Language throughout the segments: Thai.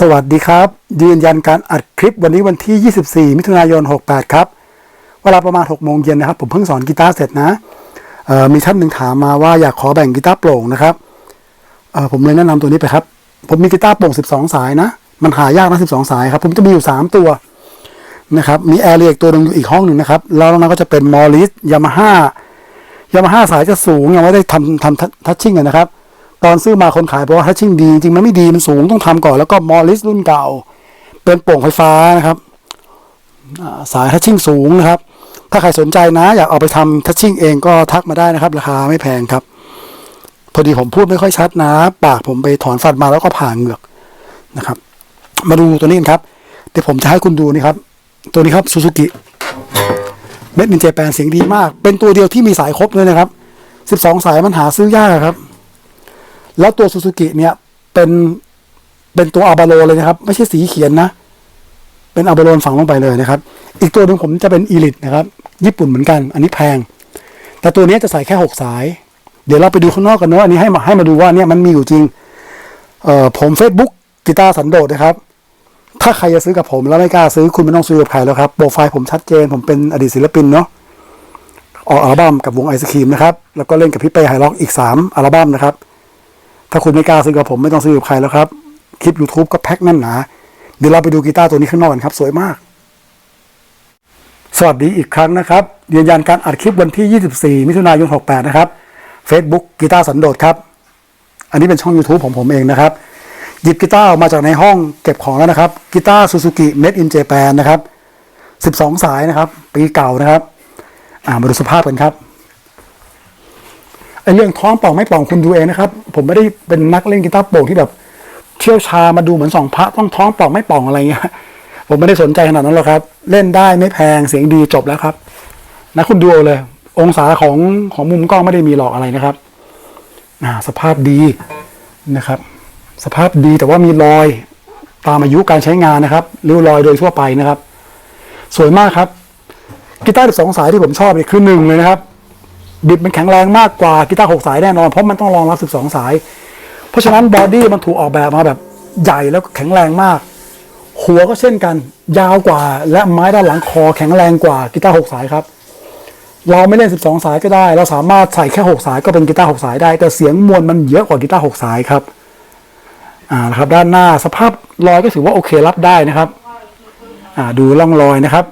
สวัสดีครับ ยืนยันการอัดคลิปวันนี้วันที่ 24 มิถุนายน 68 ครับ เวลาประมาณ 6 โมงเย็นนะครับ ผมเพิ่งสอนกีตาร์เสร็จนะมีท่านหนึ่งถามมาว่าอยากขอแบ่งกีตาร์โปร่งนะครับผมเลยแนะนำตัวนี้ไปครับ ผมมีกีตาร์โปร่ง 12 สายนะ มันหายากนะ 12 สายครับ ผมจะมีอยู่ 3 ตัวนะครับ มีแอร์เรียกตัวหนึ่งอยู่อีกห้องหนึ่งนะครับ แล้วนั้นก็จะเป็นมอริสยามาฮ่ายามาฮ่าสายจะสูงยังไม่ได้ทำทำทัชชิ่งนะครับ ตอนซื้อมาคนขายบอกว่าทัชชิ่งดี จริงมันไม่ดีมันสูงต้องทำก่อนแล้วก็มอริสรุ่นเก่า เป็นโป่งไฟฟ้านะครับสายทัชชิ่งสูงนะครับ ถ้าใครสนใจนะ อยากเอาไปทำทัชชิ่งเองก็ทักมาได้นะครับ ราคาไม่แพงครับ พอดีผมพูดไม่ค่อยชัดนะ ปากผมไปถอนฟันมาแล้วก็ผ่าเหงือกนะครับ มาดูตัวนี้นครับเดี๋ยวผมจะให้คุณดูนี่ครับ ตัวนี้ครับซูซูกิเม็ดนินเจแปนเสียงดีมาก เป็นตัวเดียวที่มีสายครบเลยนะครับ 12 สายมันหาซื้อยากครับ แล้วตัวซูซูกิเนี่ยเป็นเป็นตัวอาบาโลเลยนะครับ ไม่ใช่สีเขียนนะ เป็นอาบาโลนฝังลงไปเลยนะครับ อีกตัวหนึ่งผมจะเป็นอีลิทนะครับ ญี่ปุ่นเหมือนกัน อันนี้แพง แต่ตัวนี้จะใส่แค่หกสาย เดี๋ยวเราไปดูข้างนอกกันเนอะอันนี้ให้มาให้มาดูว่าเนี่ยมันมีอยู่จริงเอ่อผม Facebook กีตาร์สันโดษนะครับ ถ้าใครจะซื้อกับผมแล้วไม่กล้าซื้อคุณไม่ต้องซื้อกับใครแล้วครับโปรไฟล์ผมชัดเจน ผมเป็นอดีตศิลปินเนาะออกอัลบั้มกับวงไอศครีมนะครับ แล้วก็เล่นกับพี่เป้ไฮล็อกอีกสามอัลบั้มนะครับ ถ้าคุณไม่กล้าซื้อกับผมไม่ต้องซื้อกับใครแล้วครับ คลิป YouTube ก็แพ็คแน่นหนา เดี๋ยวเราไปดูกีตาร์ตัวนี้ข้างนอกกันครับ สวยมาก สวัสดีอีกครั้งนะครับยืนยันการอัดคลิปวันที่ 24 มิถุนายน 68 นะครับ Facebook กีตาร์สันโดษครับ อันนี้เป็นช่อง YouTube ของผมเองนะครับ หยิบกีตาร์ออกมาจากในห้องเก็บของแล้วนะครับกีตาร์ซูซูกิ Made in Japan นะครับ 12 สายนะครับ ปีเก่านะครับ อ่ามาดูสภาพกันครับ ไอเรื่องท้องป่องไม่ป่องคุณดูเองนะครับ ผมไม่ได้เป็นนักเล่นกีตาร์โปร่งที่แบบ เชี่ยวชามาดูเหมือนสองพระต้องท้องป่องไม่ป่องอะไรเงี้ยผมไม่ได้สนใจขนาดนั้นหรอกครับ เล่นได้ไม่แพงเสียงดีจบแล้วครับ นะคุณดูเลย องศาของของมุมกล้องไม่ได้มีหลอกอะไรนะครับอ่าสภาพดีนะครับ สภาพดีแต่ว่ามีรอยตามอายุการใช้งานนะครับริ้วรอยโดยทั่วไปนะครับ สวยมากครับกีตาร์สองสายที่ผมชอบเนี่ยคือหนึ่งเลยนะครับ บิดมันแข็งแรงมากกว่ากีตาร์หกสายแน่นอน เพราะมันต้องรองรับ12สองสาย เพราะฉะนั้นบอดี้มันถูกออกแบบมาแบบใหญ่แล้วก็แข็งแรงมาก หัวก็เช่นกัน ยาวกว่า และไม้ด้านหลังคอแข็งแรงกว่ากีตาร์หกสายครับ เราไม่เล่น 12 สายก็ได้ เราสามารถใส่แค่ 6 สายก็เป็นกีตาร์6สายได้ แต่เสียงมวลมันเยอะกว่ากีตาร์6สายครับอ่านะครับด้านหน้าสภาพรอยก็ถือว่าโอเครับได้นะครับอ่าดูร่องรอยนะครับ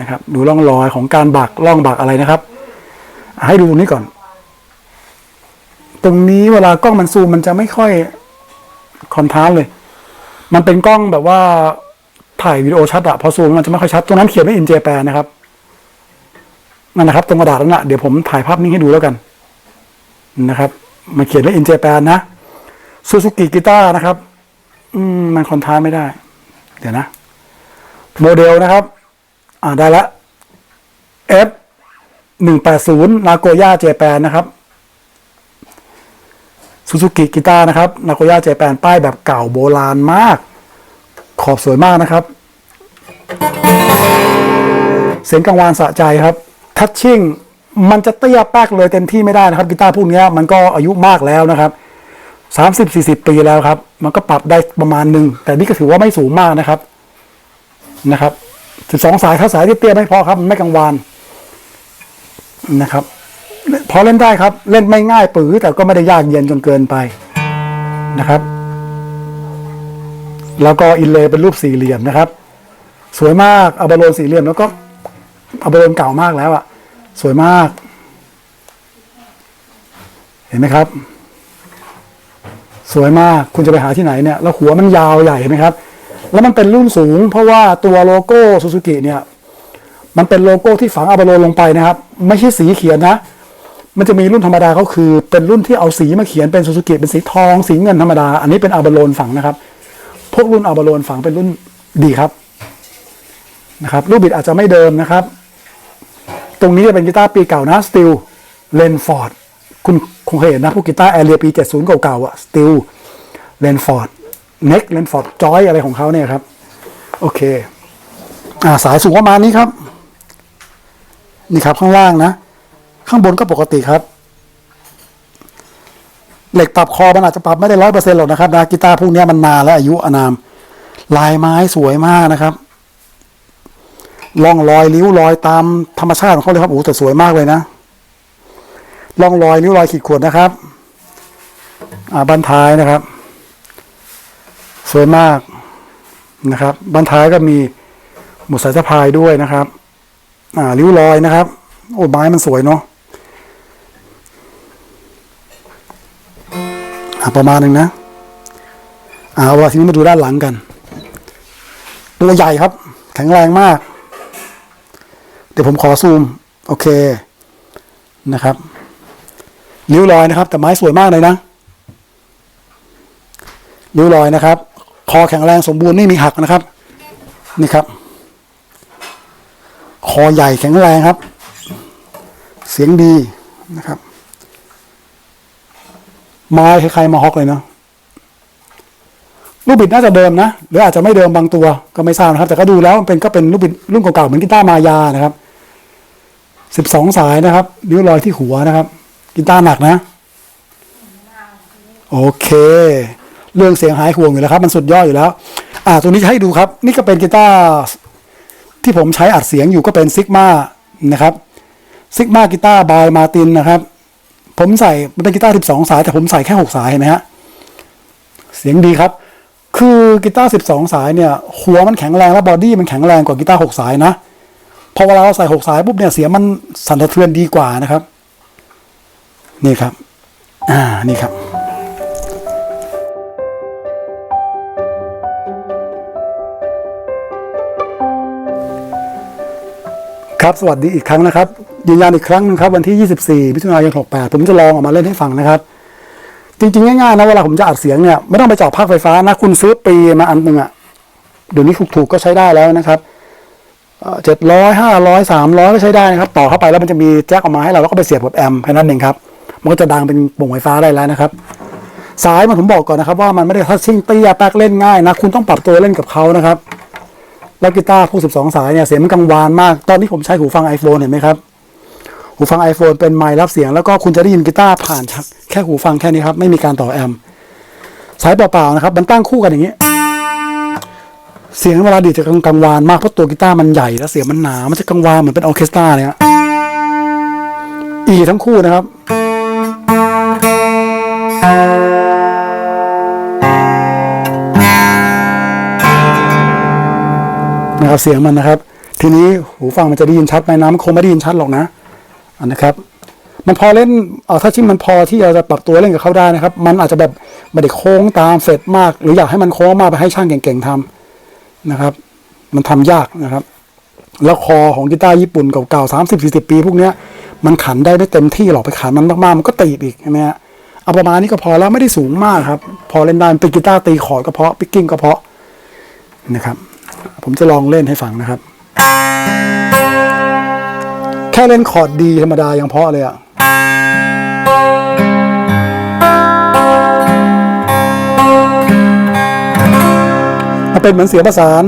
นะครับ ดูร่องรอยของการบักร่องบักอะไรนะครับ ให้ดูนี้ก่อน ตรงนี้เวลากล้องมันซูมมันจะไม่ค่อยคอนทราสเลย มันเป็นกล้องแบบว่าถ่ายวิดีโอชัดอะพอซูมมันจะไม่ค่อยชัด ตรงนั้นเขียนว่าอินเจแปนนะครับนั่นนะครับ ตรงกระดาษนั้นนะเดี๋ยวผมถ่ายภาพนิ่งให้ดูแล้วกัน นะครับมันเขียนว่าอินเจแปนนะซูซูกิกีตาร์นะครับ อืมมันคอนทราสไม่ได้ เดี๋ยวนะ โมเดลนะครับ อ่าได้ละ F หนึ่งแปดศูนย์นาโกย่าเจแปนนะครับซูซูกิกีตาร์นะครับนาโกย่าเจแปนป้ายแบบเก่าโบราณมาก ขอบสวยมากนะครับ เสียงกังวานสะใจครับ ทัชชิ่งมันจะเตี้ยแป๊กเลยเต็มที่ไม่ได้นะครับกีตาร์พวกนี้มันก็อายุมากแล้วนะครับสามสิบสี่สิบปีแล้วครับ มันก็ปรับได้ประมาณหนึ่ง แต่นี่ก็ถือว่าไม่สูงมากนะครับ นะครับสิบสองสายถ้าสายที่เตี้ยไม่พอครับ ไม่กังวาน นะครับ พอเล่นได้ครับ เล่นไม่ง่ายปื้อแต่ก็ไม่ได้ยากเย็นจนเกินไปนะครับ แล้วก็อินเลย์เป็นรูปสี่เหลี่ยมนะครับ สวยมากเอาบอลโลนสี่เหลี่ยมแล้วก็เอาบอลโลนเก่ามากแล้วอะสวยมาก เห็นไหมครับ สวยมากคุณจะไปหาที่ไหนเนี่ย แล้วหัวมันยาวใหญ่เห็นไหมครับ แล้วมันเป็นรุ่นสูง เพราะว่าตัวโลโก้ซูซูกิเนี่ย มันเป็นโลโก้ที่ฝังอาบาโลลงไปนะครับ ไม่ใช่สีเขียนนะ มันจะมีรุ่นธรรมดาเขาคือ เป็นรุ่นที่เอาสีมาเขียนเป็นซูซูกิเป็นสีทองสีเงินธรรมดา อันนี้เป็นอาบาโลนฝังนะครับ พวกรุ่นอาบาโลนฝังเป็นรุ่นดีครับนะครับรูปบิดอาจจะไม่เดิมนะครับ ตรงนี้จะเป็นกีตาร์ปีเก่านะสติลเลนฟอร์ดคุณคงเคยเห็นนะ พวกกีตาร์แอเรียปี 70 เก่าๆอะสติลเลนฟอร์ดเน็กเลนฟอร์ดจอยอะไรของเขาเนี่ยครับ โอเค อ่าสายสูงประมาณนี้ครับ นี่ครับข้างล่างนะ ข้างบนก็ปกติครับ เหล็กปรับคอมันอาจจะปรับไม่ได้ร้อยเปอร์เซ็นต์หรอกนะครับนะกีตาร์พวกนี้มันนานแล้วอายุอานาม ลายไม้สวยมากนะครับล่องรอยริ้วรอยตามธรรมชาติของเขาเลยครับโอ้แต่สวยมากเลยนะล่องรอยริ้วรอยขีดข่วนนะครับอ่าบันท้ายนะครับ สวยมากนะครับ บันท้ายก็มีหมุดสายสะพายด้วยนะครับ อ่าริ้วรอยนะครับ โอ้ไม้มันสวยเนาะอ่าประมาณหนึ่งนะอ่าเอาละทีนี้มาดูด้านหลังกัน ตัวใหญ่ครับ แข็งแรงมาก เดี๋ยวผมขอซูม โอเคนะครับริ้วรอยนะครับ แต่ไม้สวยมากเลยนะริ้วรอยนะครับ คอแข็งแรงสมบูรณ์ไม่มีหักนะครับ นี่ครับ อใหญ่แข็งแรงครับ เสียงดีนะครับไม้คล้ายๆมาฮอกเลยเนาะลูกบิดน่าจะเดิมนะ หรืออาจจะไม่เดิมบางตัวก็ไม่ทราบนะครับ แต่ก็ดูแล้วมันเป็นก็เป็นลูกบิดรุ่นเก่าๆเหมือนกีตาร์มายานะครับสิบสองสายนะครับริ้วรอยที่หัวนะครับกีตาร์หนักนะ โอเค เรื่องเสียงหายห่วงอยู่แล้วครับ มันสุดยอดอยู่แล้ว อ่าตัวนี้จะให้ดูครับ นี่ก็เป็นกีตาร์ ที่ผมใช้อัดเสียงอยู่ก็เป็นซิกมานะครับซิกมากีตาร์บายมาตินนะครับ ผมใส่มันเป็นกีตาร์12 สายแต่ผมใส่แค่ 6 สายเห็นไหมฮะเสียงดีครับ คือกีตาร์12 สายเนี่ย หัวมันแข็งแรงและบอดี้มันแข็งแรงกว่ากีตาร์6สายนะพอเวลาเราใส่ 6 สายปุ๊บเนี่ยเสียงมันสั่นสะเทือนดีกว่านะครับ นี่ครับ อ่านี่ครับ ครับ สวัสดีอีกครั้งนะครับ ยืนยันอีกครั้งหนึงครับ วันที่ 24มิถุนายน 68 ผมจะลองออกมาเล่นให้ฟังนะครับ จริง ๆ ง่ายๆนะเวลาผมจะอัดเสียงเนี่ย ไม่ต้องไปเจาะภาคไฟฟ้านะ คุณซื้อปีมาอันหนึ่งอะเดี๋ยวนี้ถูกๆก็ใช้ได้แล้วนะครับเจ็ดร้อยห้าร้อยสามร้อยก็ใช้ได้นะครับ ต่อเข้าไปแล้วมันจะมีแจ็คออกมาให้เราแล้วก็ไปเสียบกับแอมป์แค่นั้นเองครับ มันก็จะดังเป็นโป่งไฟฟ้าได้แล้วนะครับสายมันผมบอกก่อนนะครับว่ามันไม่ได้ทัชชิ่งเตี้ยแป๊กเล่นง่ายนะ คุณต้องปรับตัวเล่นกับเขานะครับ แล้วกีตาร์พวก 12 สายเนี่ยเสียงมันกังวานมาก ตอนนี้ผมใช้หูฟัง iPhone เห็นไหมครับ หูฟัง iPhone เป็นไมค์รับเสียง แล้วก็คุณจะได้ยินกีตาร์ผ่านแค่หูฟังแค่นี้ครับ ไม่มีการต่อแอม สายเปล่าๆนะครับ มันตั้งคู่กันอย่างนี้ เสียงเวลาดีจะกังวานมากเพราะตัวกีตาร์มันใหญ่แล้วเสียงมันหนา มันจะกังวานเหมือนเป็นออเคสตราเลยฮะอีทั้งคู่นะครับ นะครับเสียงมันนะครับ ทีนี้หูฟังมันจะได้ยินชัดไหมนะมันคงไม่ได้ยินชัดหรอกนะอันนะครับ มันพอเล่นเออถ้าชิ้นมันพอที่เราจะปรับตัวเล่นกับเขาได้นะครับ มันอาจจะแบบไม่ได้โค้งตามเสร็จมาก หรืออยากให้มันโค้งมากไปให้ช่างเก่งๆทำนะครับ มันทำยากนะครับ แล้วคอของกีตาร์ญี่ปุ่นเก่าๆสามสิบสี่สิบปี พวกเนี้ยมันขันได้ไม่เต็มที่หรอกไปขันมันมากๆมันก็ตีบอีกใช่ไหมฮะเอาประมาณนี้ก็พอแล้วไม่ได้สูงมากครับ พอเล่นได้มันเป็นกีตาร์ตีคอร์ดก็เพาะปิกกิ้งก็เพาะนะครับ ผมจะลองเล่นให้ฟังนะครับ แค่เล่นคอร์ดดีธรรมดายังเพาะเลยอะมันเป็นเหมือนเสียงประสาน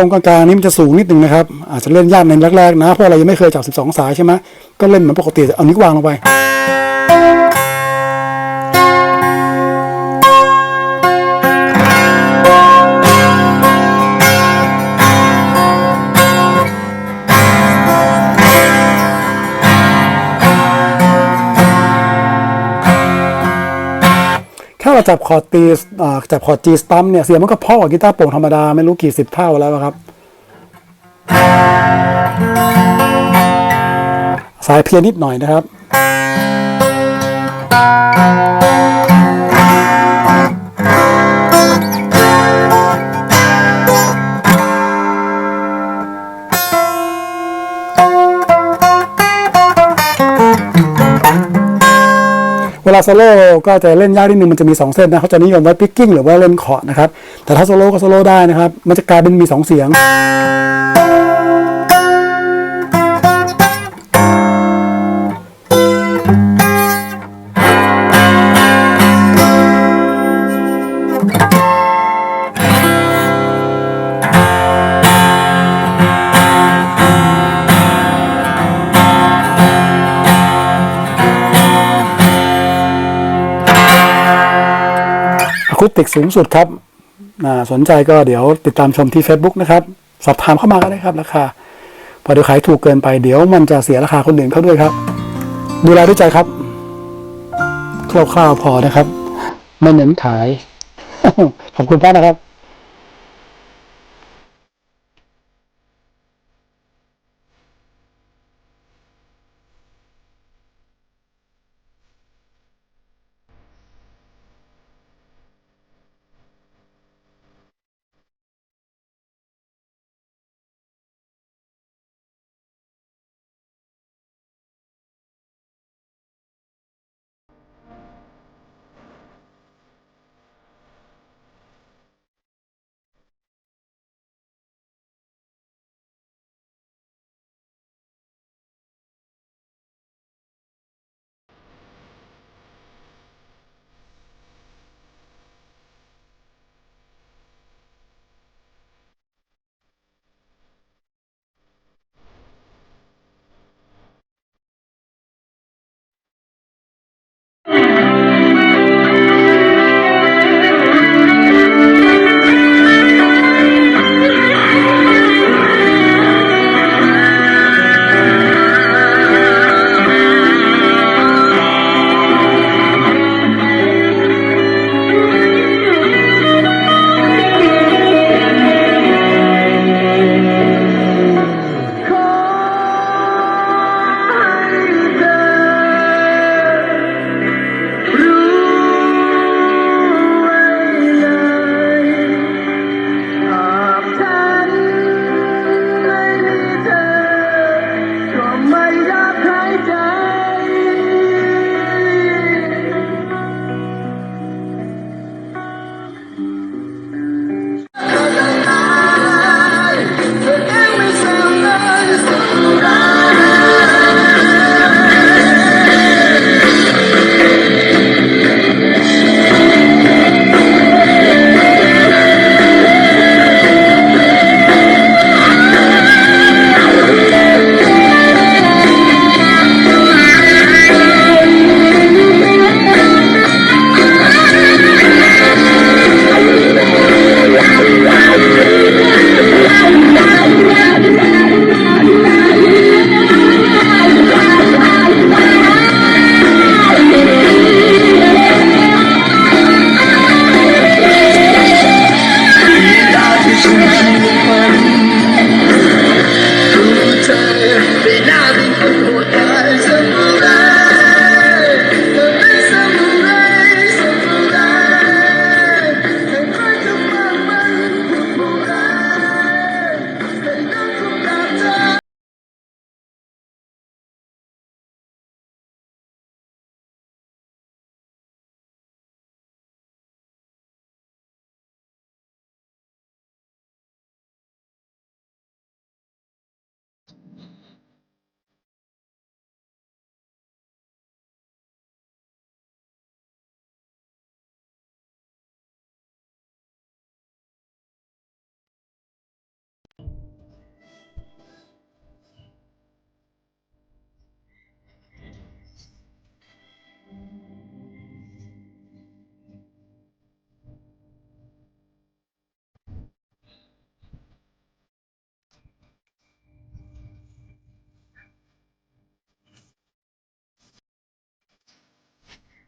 รงกลางๆนี้มันจะสูงนิดนึงนะครับ อาจจะเล่นยากในแรกๆนะ เพราะเรายังไม่เคยจับ 12 สายใช่ไหมก็เล่นเหมือนปกติเอานิ้ววางลงไป จับคอร์ดตีจับคอร์ดจีสตัมเนี่ยเสียงมันก็เพาะกว่ากีตาร์โปร่งธรรมดาไม่รู้กี่สิบเท่าแล้วครับ สายเพียนนิดหน่อยนะครับ ลาโซโล่ก็จะเล่นยากนิดนึงมันจะมี 2 เส้นนะเขาจะนิยมไว้พิกกิ้งหรือว่าเล่นเคาะนะครับแต่ถ้าโซโล่ก็โซโล่ได้นะครับ มันจะกลายเป็นมี 2 เสียง คุติกสูงสุดครับสนใจก็เดี๋ยวติดตามชมที่ Facebook นะครับสอบถามเข้ามาก็ได้ครับราคาพอเดี๋ยวขายถูกเกินไปเดี๋ยวมันจะเสียราคาคนอื่นเขาด้วยครับ ดูแลด้วยใจครับคร่าวๆพอนะครับ ไม่เน้นขาย ขอบคุณมากนะครับ